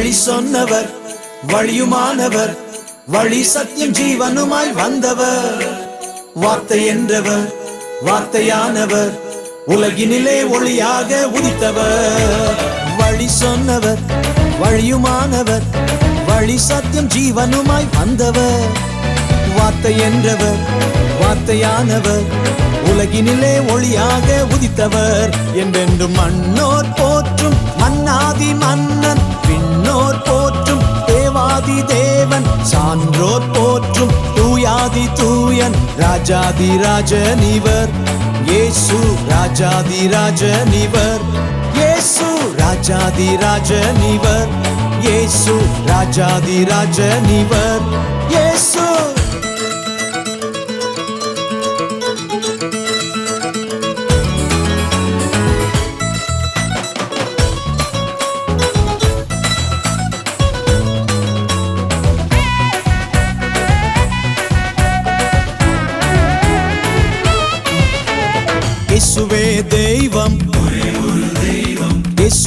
வழி சொன்னவர் வழியுமானவர் வழி சத்தியம் ஜீவனுமாய் வந்தவர். வார்த்தை என்றவர் வார்த்தையானவர் உலகினிலே ஒளியாக உதித்தவர். வழி சொன்னவர் வழியுமானவர் வழி சத்தியம் ஜீவனுமாய் வந்தவர். வார்த்தை என்றவர் வார்த்தையானவர் உலகினிலே ஒளியாக உதித்தவர். என்றென்றும் மண்ணோர் போற்றும் மன்னாதி மன்னன். பின்னோர் போற்றும் தேவாதி தேவன். சான்றோர் போற்றும் தூயாதி தூயன். ராஜாதி ராஜனிவர். இயேசு ராஜாதி ராஜனிவர். இயேசு ராஜாதி ராஜனிவர். இயேசு ராஜாதி ராஜனிவர். இயேசு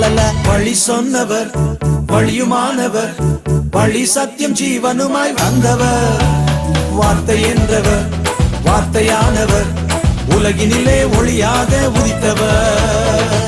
la வழி சொன்னவர் வழியுமானவர் வழி சத்தியம் ஜீவனுமாய் வந்தவர். வார்த்தை என்றவர் வார்த்தையானவர் உலகினிலே ஒளியாக உதித்தவர்.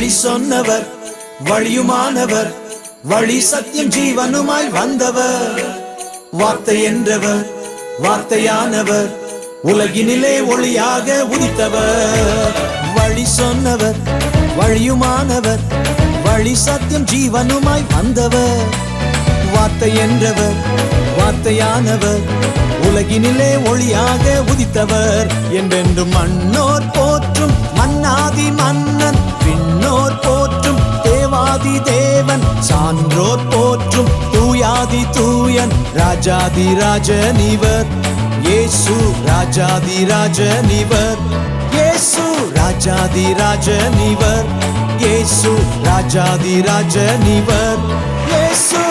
வழி சொன்னவர் வழியுமானவர் வழி சத்தியம் ஜீவனுமாய் வந்தவர். வார்த்தை என்றவர் வார்த்தையானவர் உலகினிலே ஒளியாக உதித்தவர். வழி சொன்னவர் வழியுமானவர் வழி சத்தியம் ஜீவனுமாய் வந்தவர். வார்த்தை என்றவர் வார்த்தையானவர் உலகினிலே ஒளியாக உதித்தவர். என்றென்றும் மண்ணோர் போற்றும் மன்னாதி மன் ராஜாதிராஜனிவர். இயேசு ராஜாதிராஜனிவர். இயேசு ராஜாதிராஜனிவர். இயேசு ராஜாதிராஜனிவர். இயேசு